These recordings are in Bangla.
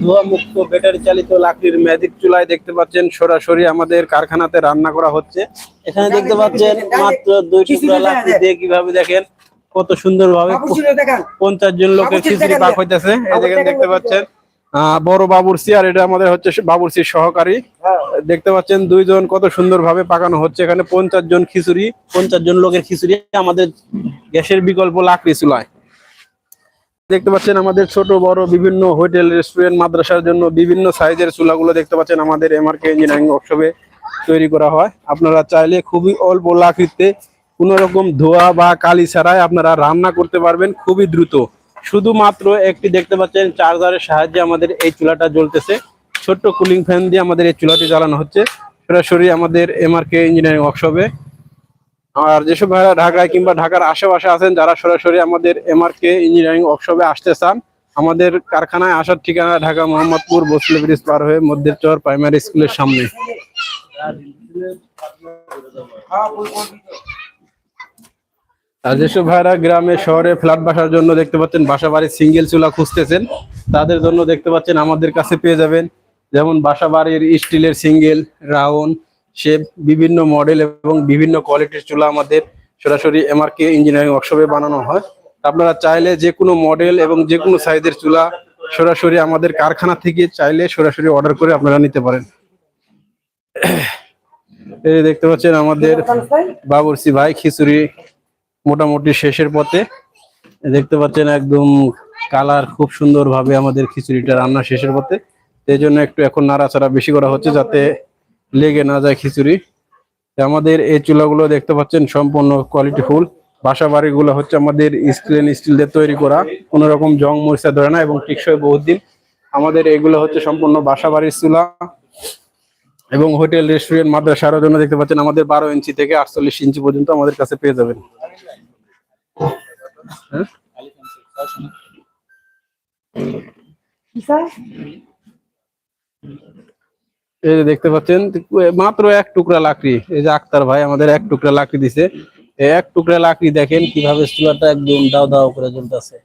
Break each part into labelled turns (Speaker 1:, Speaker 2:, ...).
Speaker 1: ধোয়া মুক্ত ব্যাটারি চালিত লাকড়ির ম্যাজিক চুলায় দেখতে পাচ্ছেন সরাসরি আমাদের কারখানাতে রান্না করা হচ্ছে। এখানে দেখতে পাচ্ছেন মাত্র দুই টুকরা লাকড়ি দিয়ে কীভাবে দেখেন কত সুন্দর ভাবে পঞ্চাশ জন লোকের খিচুড়ি পাক হইতেছে। দেখেন দেখতে পাচ্ছেন আহ, বড় বাবুরসি আর এটা আমাদের হচ্ছে বাবুরসির সহকারী। দেখতে পাচ্ছেন দুইজন কত সুন্দর ভাবে পাকানো হচ্ছে। এখানে পঞ্চাশ জন খিচুড়ি পঞ্চাশ জন লোকের খিচুড়ি আমাদের গ্যাসের বিকল্প লাকড়ি চুলায়। দেখতে পাচ্ছেন আমাদের ছোট, বড় বিভিন্ন হোটেল রেস্টুরেন্ট মাদ্রাসার জন্য বিভিন্ন সাইজের চুলাগুলো দেখতে পাচ্ছেন আমাদের এম আর এমআরকে ইঞ্জিনিয়ারিং ওয়ার্কশপে তৈরি করা হয়। আপনারা চাইলে খুবই অল্প লাকড়িতে কোনো রকম ধোয়া বা কালি ছাড়াই আপনারা রান্না করতে পারবেন খুবই দ্রুত। শুধুমাত্র একটি দেখতে পাচ্ছেন চার্জারের সাহায্যে আমাদের এই চুলাটা জ্বলতেছে। ছোট্ট কুলিং ফ্যান দিয়ে আমাদের এই চুলাটি জ্বালানো হচ্ছে। সরাসরি আমাদের এমআরকে ইঞ্জিনিয়ারিং ওয়ার্কশপে আর যেসব ভাইরা ঢাকায় কিংবা ঢাকার আশেপাশে আছেন, যারা সরাসরি আমাদের এমআরকে ইঞ্জিনিয়ারিং ওয়ার্কশপে আসতে চান, আমাদের কারখানায় আসার ঠিকানা ঢাকা মোহাম্মদপুর বসলে ব্রিজ পার হয়ে মধ্যের চর প্রাইমারি স্কুলের সামনে। আর যেসব ভাইরা গ্রামে, শহরে ফ্ল্যাট বাসার জন্য দেখতে পাচ্ছেন, বাসা বাড়ির সিঙ্গেল চুলা খুঁজতেছেন, তাদের জন্য দেখতে পাচ্ছেন আমাদের কাছে পেয়ে যাবেন, যেমন বাসা বাড়ির স্টিলের সিঙ্গেল রাউন্ড শেপ বিভিন্ন মডেল এবং বিভিন্ন কোয়ালিটির চুলা আমাদের সরাসরি এমআরকে ইঞ্জিনিয়ারিং ওয়ার্কশপে বানানো হয়। আপনারা চাইলে যে কোনো মডেল এবং যে কোনো সাইজের চুলা সরাসরি আমাদের কারখানা থেকে চাইলে সরাসরি অর্ডার করে আপনারা নিতে পারেন। এই দেখতে পাচ্ছেন আমাদের বাবুরসি ভাই খিচুড়ি মোটামুটি শেষের পথে। দেখতে পাচ্ছেন একদম কালার খুব সুন্দর ভাবে আমাদের খিচুড়িটা রান্না শেষের পথে। এই জন্য একটু এখন নাড়াচাড়া বেশি করা হচ্ছে যাতে লেগে না যায় খিচুড়ি। আমাদের এই চুলাগুলো দেখতে পাচ্ছেন, সম্পূর্ণ কোয়ালিটি ফুল বাসা বাড়িগুলো হচ্ছে আমাদের স্টিল স্টিল দিয়ে তৈরি করা। কোনো রকম জং মরিচা ধরে না এবং টিকসই বহুত দিন আমাদের এগুলো হচ্ছে সম্পূর্ণ বাসা বাড়ির চুলা। এবং হোটেল রেস্টুরেন্ট মাদ্রাসার জন্য দেখতে পাচ্ছেন, আমাদের বারো ইঞ্চি থেকে আটচল্লিশ ইঞ্চি পর্যন্ত আমাদের কাছে পেয়ে যাবেন। হ্যাঁ? এই যে দেখতে পাচ্ছেন মাত্র এক টুকরা লাকড়ি। এই যে আক্তার ভাই আমাদের এক টুকরা লাকড়ি দিছে। এক টুকরা লাকড়ি দেখেন কীভাবে চুলাটা একদম দাও দাও করে জ্বলতেছে।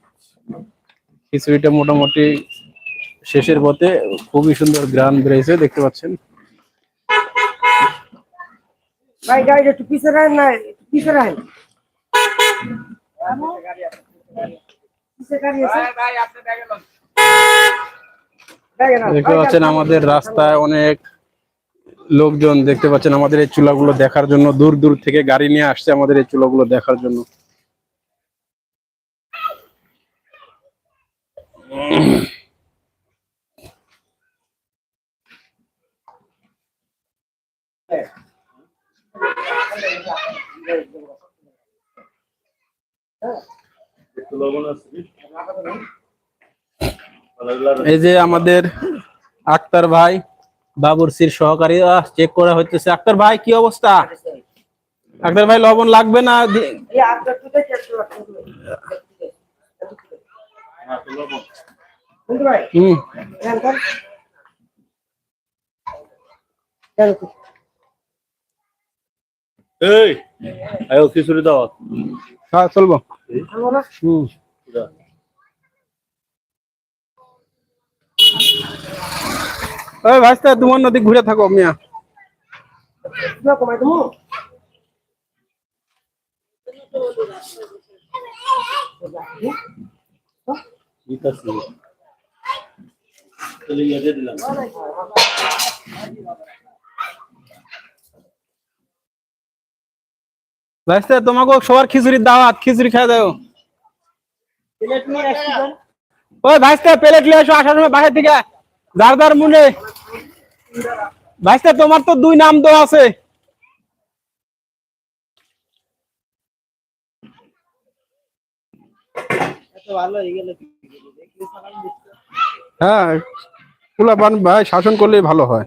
Speaker 1: খিচুড়িটা মোটামুটি শেষের পথে খুবই সুন্দর গ্রান বেরিয়েছে দেখতে পাচ্ছেন।
Speaker 2: ভাই গাড়িটা একটু পিছে রাখেন না একটু পিছে রাখেন পিছে গাড়ি আছে দেখেন। না,
Speaker 1: দেখতে পাচ্ছেন আমাদের রাস্তায় অনেক লোকজন দেখতে পাচ্ছেন আমাদের এই চুলাগুলো দেখার জন্য, দূর দূর থেকে গাড়ি নিয়ে আসছে আমাদের এই চুলাগুলো দেখার জন্য। এই যে আমাদের আক্তার ভাই বাবুরসির সহকারী চেক করা হইতেছে। আক্তার ভাই কি অবস্থা? আক্তার ভাই লবণ লাগবে না?
Speaker 2: এই
Speaker 3: আয়ো খিচুড়ি দাও।
Speaker 1: হ্যাঁ চলবো। হুম। ওই ভাইস্তা তোমার নদী ঘুরে থাকো, মিয়া ভাইস্তা, তোমাকে সবার খিচুড়ির দাওয়াত, খিচুড়ি খাই দাও। ওই ভাইস্তা, প্লেট নিয়ে এসো, আসার সময় বাসা থেকে যার মনে ভাইস্তা তোমার তো দুই নাম তো আছে। হ্যাঁ পোলাপান ভাই শাসন করলে ভালো হয়।